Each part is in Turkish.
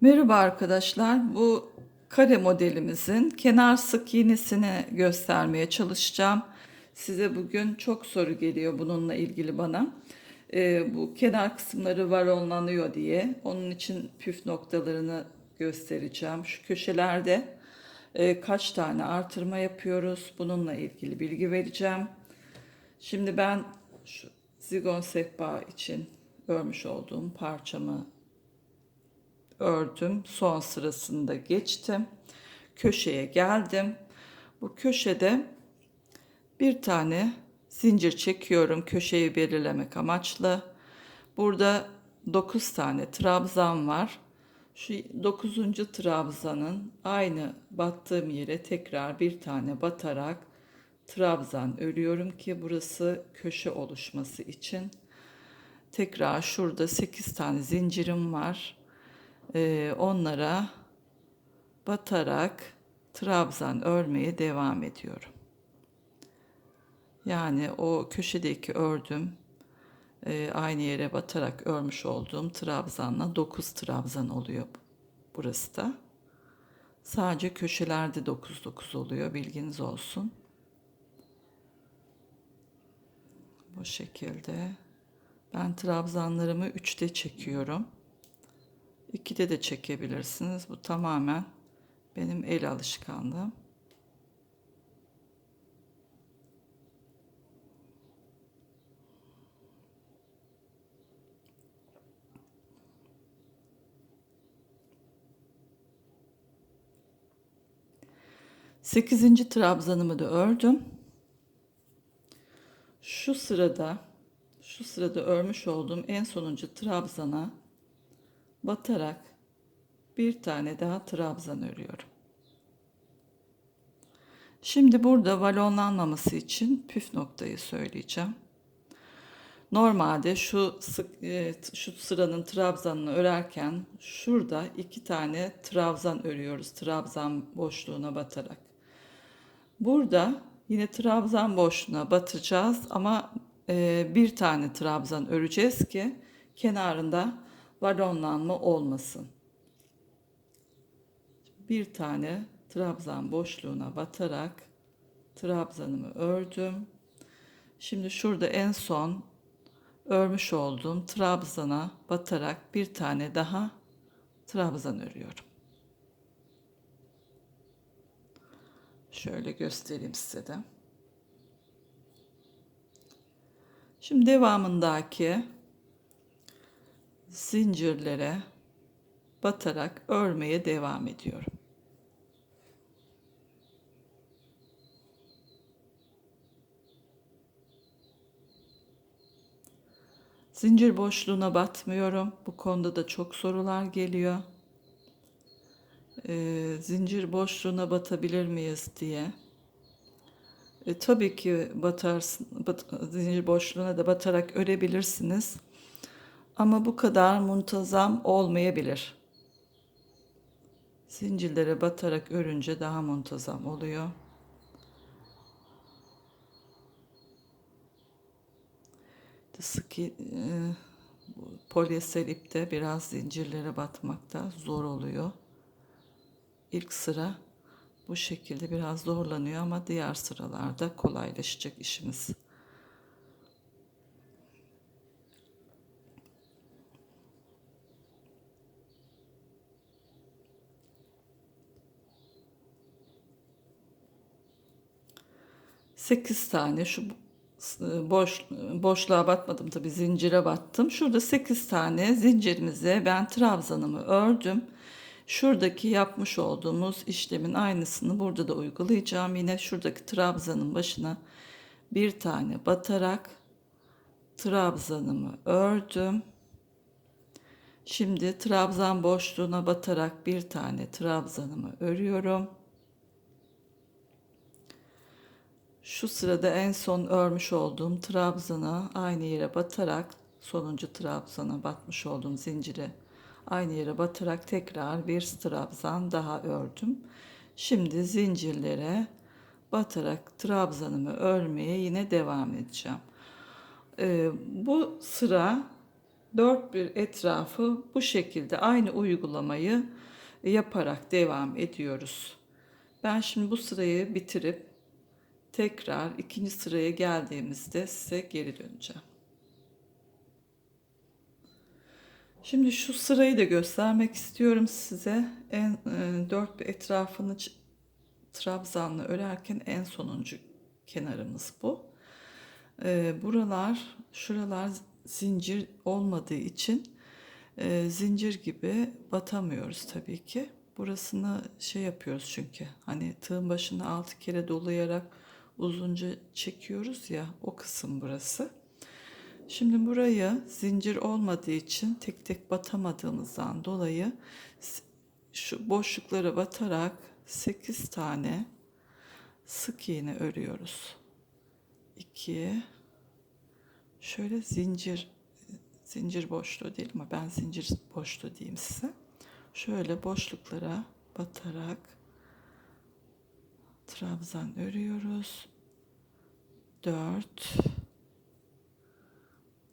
Merhaba arkadaşlar. Bu kare modelimizin kenar sık iğnesini göstermeye çalışacağım. Size bugün çok soru geliyor bununla ilgili bana. Ee, bu kenar kısımları varonlanıyor diye. Onun için püf noktalarını göstereceğim. Şu köşelerde e, kaç tane artırma yapıyoruz? Bununla ilgili bilgi vereceğim. Şimdi ben şu zigon sehpa için örmüş olduğum parçamı ördüm. Son sırasında geçtim. Köşeye geldim. Bu köşede bir tane zincir çekiyorum köşeyi belirlemek amaçlı. Burada 9 tane trabzan var. Şu 9. trabzanın aynı battığım yere tekrar bir tane batarak trabzan örüyorum ki burası köşe oluşması için. Tekrar şurada 8 tane zincirim var. Ee, onlara batarak trabzan örmeye devam ediyorum. Yani o köşedeki ördüm e, aynı yere batarak örmüş olduğum trabzanla 9 trabzan oluyor burası da. Sadece köşelerde 9 9 oluyor bilginiz olsun. Bu şekilde ben trabzanlarımı 3'te çekiyorum. 2'de de çekebilirsiniz. Bu tamamen benim el alışkanlığım. Sekizinci trabzanımı da ördüm. Şu sırada şu sırada örmüş olduğum en sonuncu trabzana batarak bir tane daha trabzan örüyorum. Şimdi burada valonlanmaması için püf noktayı söyleyeceğim. Normalde şu sık, e, şu sıranın trabzanını örerken şurada iki tane trabzan örüyoruz trabzan boşluğuna batarak. Burada yine trabzan boşluğuna batacağız ama e, bir tane trabzan öreceğiz ki kenarında valonlanma olmasın. Bir tane trabzan boşluğuna batarak trabzanımı ördüm. Şimdi şurada en son örmüş olduğum trabzana batarak bir tane daha trabzan örüyorum. Şöyle göstereyim size de. Şimdi devamındaki zincirlere batarak örmeye devam ediyorum. Zincir boşluğuna batmıyorum. Bu konuda da çok sorular geliyor. Ee, zincir boşluğuna batabilir miyiz diye. E, tabii ki batarsın, bat, zincir boşluğuna da batarak örebilirsiniz. Ama bu kadar muntazam olmayabilir. Zincirlere batarak örünce daha muntazam oluyor. Sık e, polyester ipte biraz zincirlere batmakta zor oluyor. İlk sıra bu şekilde biraz zorlanıyor ama diğer sıralarda kolaylaşacak işimiz. Sekiz tane şu boş boşluğa batmadım tabi zincire battım. Şurada sekiz tane zincirimize ben trabzanımı ördüm. Şuradaki yapmış olduğumuz işlemin aynısını burada da uygulayacağım. Yine şuradaki trabzanın başına bir tane batarak trabzanımı ördüm. Şimdi trabzan boşluğuna batarak bir tane trabzanımı örüyorum. Şu sırada en son örmüş olduğum trabzana aynı yere batarak sonuncu trabzana batmış olduğum zincire aynı yere batarak tekrar bir trabzan daha ördüm. Şimdi zincirlere batarak trabzanımı örmeye yine devam edeceğim. Ee, bu sıra dört bir etrafı bu şekilde aynı uygulamayı yaparak devam ediyoruz. Ben şimdi bu sırayı bitirip tekrar ikinci sıraya geldiğimizde size geri döneceğim. Şimdi şu sırayı da göstermek istiyorum size. En e, dört bir etrafını trabzanla örerken en sonuncu kenarımız bu. E, buralar, şuralar zincir olmadığı için e, zincir gibi batamıyoruz tabii ki. Burasını şey yapıyoruz çünkü hani tığın başını altı kere dolayarak uzunca çekiyoruz ya o kısım burası. Şimdi burayı zincir olmadığı için tek tek batamadığımızdan dolayı şu boşluklara batarak 8 tane sık iğne örüyoruz. 2 şöyle zincir zincir boşluğu değil ama ben zincir boşluğu diyeyim size. Şöyle boşluklara batarak trabzan örüyoruz. 4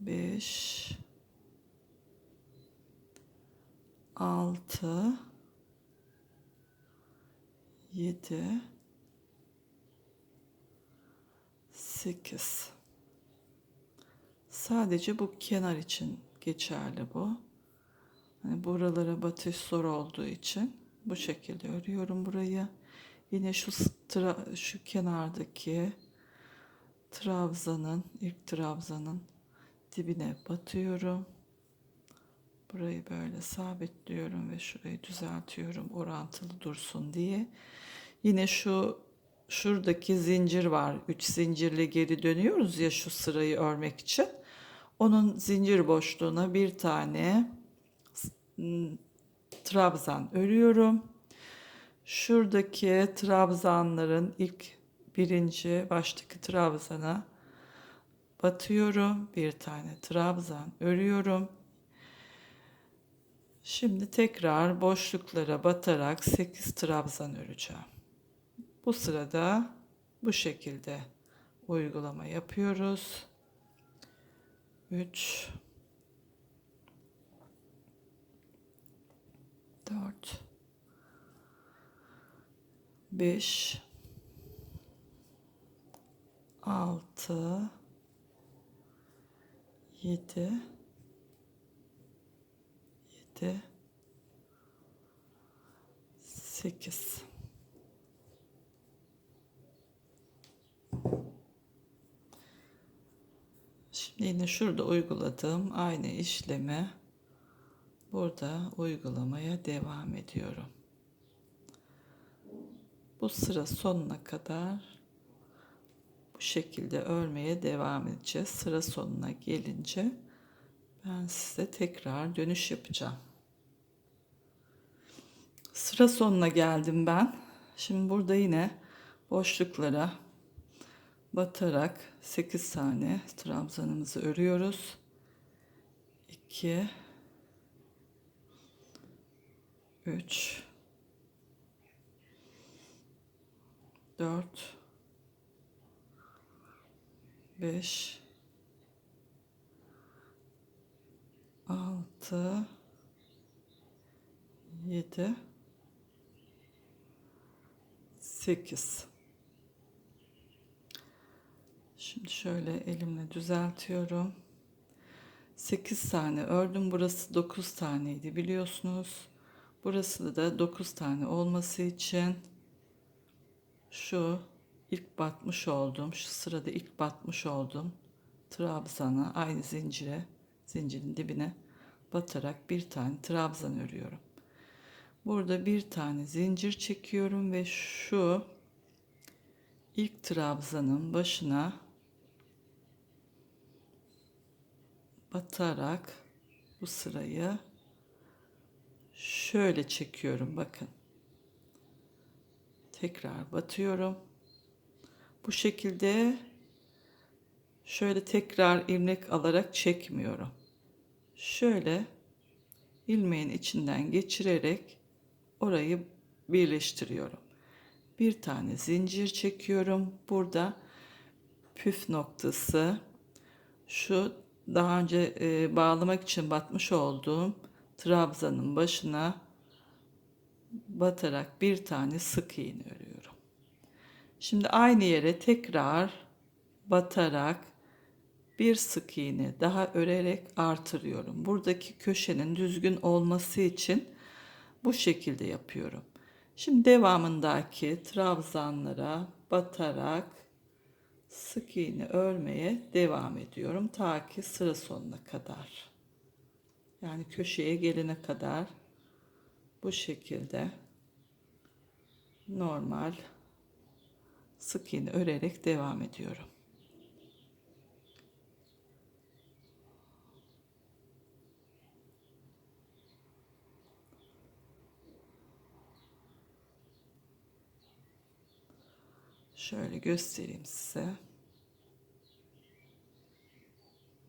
5 6 7 8 Sadece bu kenar için geçerli bu. Hani buralara batış zor olduğu için bu şekilde örüyorum burayı. Yine şu sıra, şu kenardaki trabzanın ilk trabzanın dibine batıyorum. Burayı böyle sabitliyorum ve şurayı düzeltiyorum orantılı dursun diye. Yine şu şuradaki zincir var. Üç zincirle geri dönüyoruz ya şu sırayı örmek için. Onun zincir boşluğuna bir tane trabzan örüyorum. Şuradaki trabzanların ilk birinci baştaki trabzana batıyorum. Bir tane trabzan örüyorum. Şimdi tekrar boşluklara batarak 8 trabzan öreceğim. Bu sırada bu şekilde uygulama yapıyoruz. 3 4 5 6 7 7 8 Şimdi yine şurada uyguladığım aynı işlemi burada uygulamaya devam ediyorum. Bu sıra sonuna kadar bu şekilde örmeye devam edeceğiz. Sıra sonuna gelince ben size tekrar dönüş yapacağım. Sıra sonuna geldim ben. Şimdi burada yine boşluklara batarak 8 tane trabzanımızı örüyoruz. 2 3 4 5 6 7 8 Şimdi şöyle elimle düzeltiyorum. 8 tane ördüm. Burası 9 taneydi biliyorsunuz. Burası da 9 tane olması için şu ilk batmış olduğum, şu sırada ilk batmış olduğum trabzana aynı zincire, zincirin dibine batarak bir tane trabzan örüyorum. Burada bir tane zincir çekiyorum ve şu ilk trabzanın başına batarak bu sırayı şöyle çekiyorum bakın. Tekrar batıyorum. Bu şekilde şöyle tekrar ilmek alarak çekmiyorum. Şöyle ilmeğin içinden geçirerek orayı birleştiriyorum. Bir tane zincir çekiyorum. Burada püf noktası şu daha önce e, bağlamak için batmış olduğum trabzanın başına batarak bir tane sık iğne örüyorum. Şimdi aynı yere tekrar batarak bir sık iğne daha örerek artırıyorum. Buradaki köşenin düzgün olması için bu şekilde yapıyorum. Şimdi devamındaki trabzanlara batarak sık iğne örmeye devam ediyorum ta ki sıra sonuna kadar. Yani köşeye gelene kadar bu şekilde normal sık iğne örerek devam ediyorum. Şöyle göstereyim size.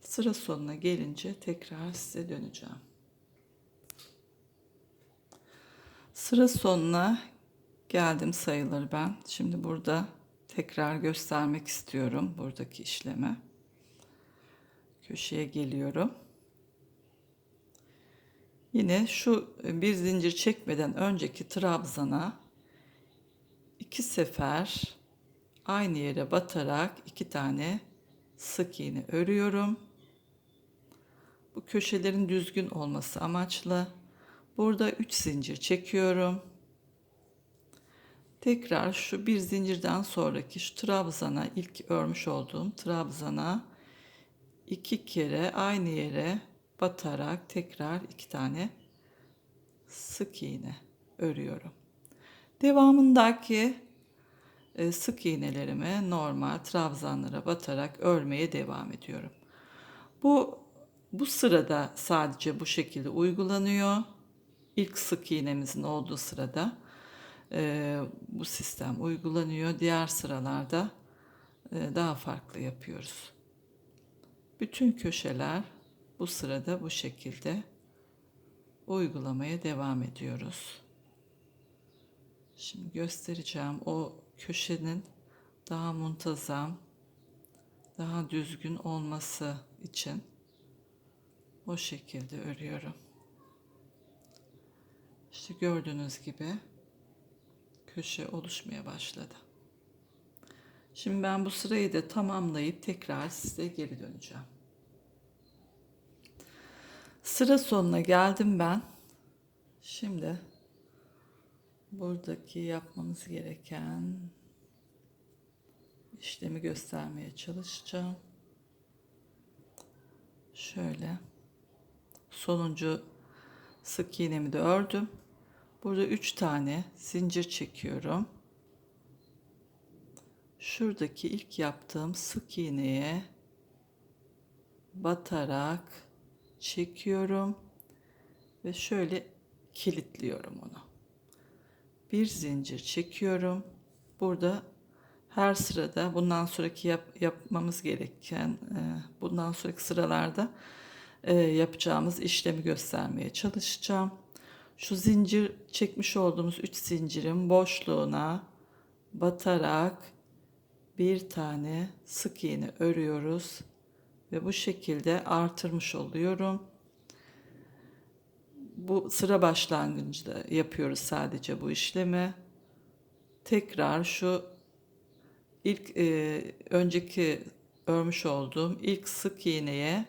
Sıra sonuna gelince tekrar size döneceğim. Sıra sonuna geldim sayılır ben. Şimdi burada tekrar göstermek istiyorum buradaki işlemi. Köşeye geliyorum. Yine şu bir zincir çekmeden önceki trabzana iki sefer aynı yere batarak iki tane sık iğne örüyorum. Bu köşelerin düzgün olması amaçlı. Burada 3 zincir çekiyorum. Tekrar şu bir zincirden sonraki şu trabzana ilk örmüş olduğum trabzana iki kere aynı yere batarak tekrar iki tane sık iğne örüyorum. Devamındaki e, sık iğnelerimi normal trabzanlara batarak örmeye devam ediyorum. Bu bu sırada sadece bu şekilde uygulanıyor. İlk sık iğnemizin olduğu sırada e, bu sistem uygulanıyor. Diğer sıralarda e, daha farklı yapıyoruz. Bütün köşeler bu sırada bu şekilde uygulamaya devam ediyoruz. Şimdi göstereceğim o köşenin daha muntazam, daha düzgün olması için o şekilde örüyorum. İşte gördüğünüz gibi köşe oluşmaya başladı. Şimdi ben bu sırayı da tamamlayıp tekrar size geri döneceğim. Sıra sonuna geldim ben. Şimdi buradaki yapmamız gereken işlemi göstermeye çalışacağım. Şöyle sonuncu sık iğnemi de ördüm. Burada 3 tane zincir çekiyorum. Şuradaki ilk yaptığım sık iğneye batarak çekiyorum ve şöyle kilitliyorum onu. Bir zincir çekiyorum. Burada her sırada bundan sonraki yap, yapmamız gereken e, bundan sonraki sıralarda e, yapacağımız işlemi göstermeye çalışacağım. Şu zincir çekmiş olduğumuz 3 zincirin boşluğuna batarak bir tane sık iğne örüyoruz ve bu şekilde artırmış oluyorum. Bu sıra başlangıcında yapıyoruz sadece bu işlemi. Tekrar şu ilk e, önceki örmüş olduğum ilk sık iğneye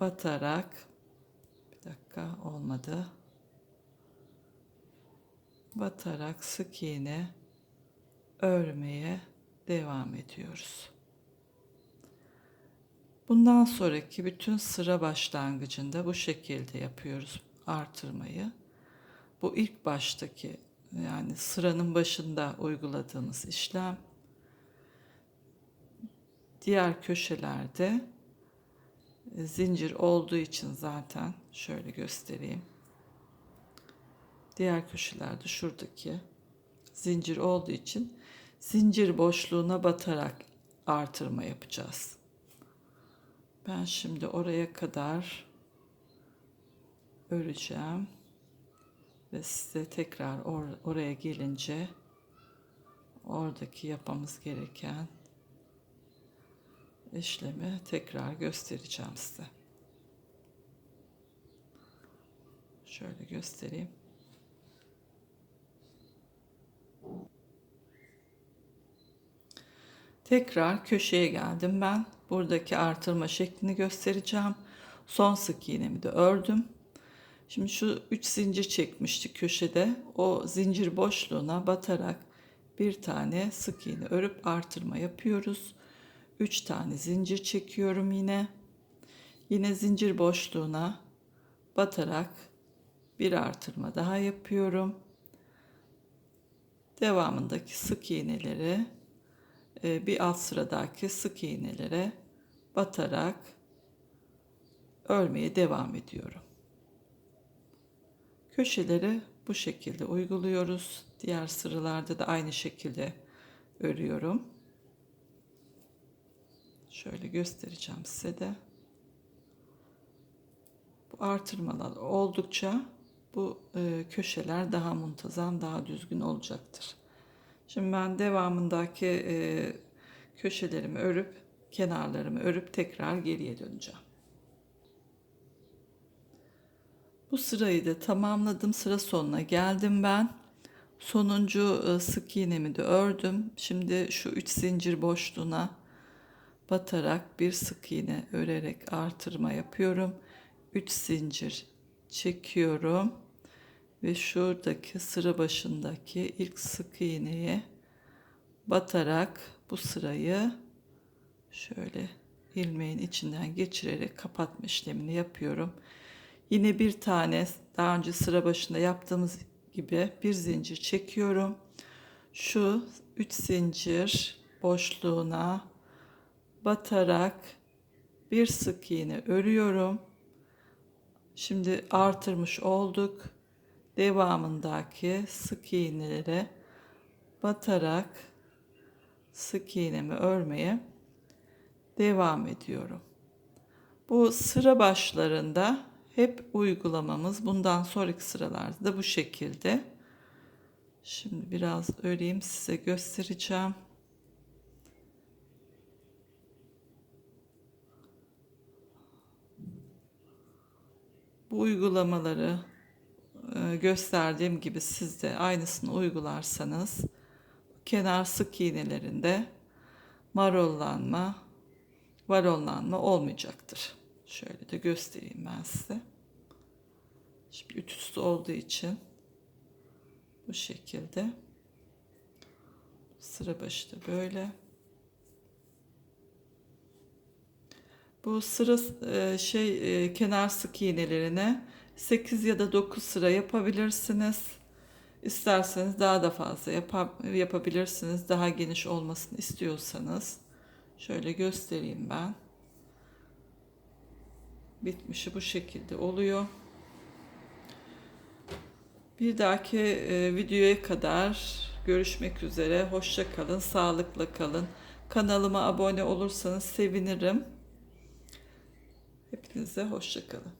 batarak bir dakika olmadı. Batarak sık iğne örmeye devam ediyoruz. Bundan sonraki bütün sıra başlangıcında bu şekilde yapıyoruz artırmayı. Bu ilk baştaki yani sıranın başında uyguladığımız işlem. Diğer köşelerde zincir olduğu için zaten şöyle göstereyim. Diğer köşelerde şuradaki zincir olduğu için zincir boşluğuna batarak artırma yapacağız. Ben şimdi oraya kadar öreceğim ve size tekrar or oraya gelince oradaki yapmamız gereken işlemi tekrar göstereceğim size. Şöyle göstereyim. Tekrar köşeye geldim ben. Buradaki artırma şeklini göstereceğim. Son sık iğnemi de ördüm. Şimdi şu 3 zincir çekmiştik köşede. O zincir boşluğuna batarak bir tane sık iğne örüp artırma yapıyoruz. 3 tane zincir çekiyorum yine. Yine zincir boşluğuna batarak bir artırma daha yapıyorum. Devamındaki sık iğneleri e, bir alt sıradaki sık iğnelere batarak örmeye devam ediyorum. Köşeleri bu şekilde uyguluyoruz. Diğer sıralarda da aynı şekilde örüyorum. Şöyle göstereceğim size de. Bu artırmalar oldukça bu e, köşeler daha muntazam, daha düzgün olacaktır. Şimdi ben devamındaki e, köşelerimi örüp, kenarlarımı örüp tekrar geriye döneceğim. Bu sırayı da tamamladım. Sıra sonuna geldim ben. Sonuncu e, sık iğnemi de ördüm. Şimdi şu üç zincir boşluğuna batarak bir sık iğne örerek artırma yapıyorum. 3 zincir çekiyorum ve şuradaki sıra başındaki ilk sık iğneye batarak bu sırayı şöyle ilmeğin içinden geçirerek kapatma işlemini yapıyorum. Yine bir tane daha önce sıra başında yaptığımız gibi bir zincir çekiyorum. Şu 3 zincir boşluğuna batarak bir sık iğne örüyorum. Şimdi artırmış olduk. Devamındaki sık iğnelere batarak sık iğnemi örmeye devam ediyorum. Bu sıra başlarında hep uygulamamız bundan sonraki sıralarda da bu şekilde. Şimdi biraz öreyim size göstereceğim. Uygulamaları e, gösterdiğim gibi siz de aynısını uygularsanız kenar sık iğnelerinde marollanma, varollanma olmayacaktır. Şöyle de göstereyim ben size. Şimdi ütüsü olduğu için bu şekilde sıra başı da böyle. Bu sıra e, şey e, kenar sık iğnelerine 8 ya da 9 sıra yapabilirsiniz. İsterseniz daha da fazla yapabilirsiniz. Daha geniş olmasını istiyorsanız. Şöyle göstereyim ben. Bitmişi bu şekilde oluyor. Bir dahaki e, videoya kadar görüşmek üzere. Hoşça kalın, sağlıkla kalın. Kanalıma abone olursanız sevinirim. Hepinize hoşça kalın.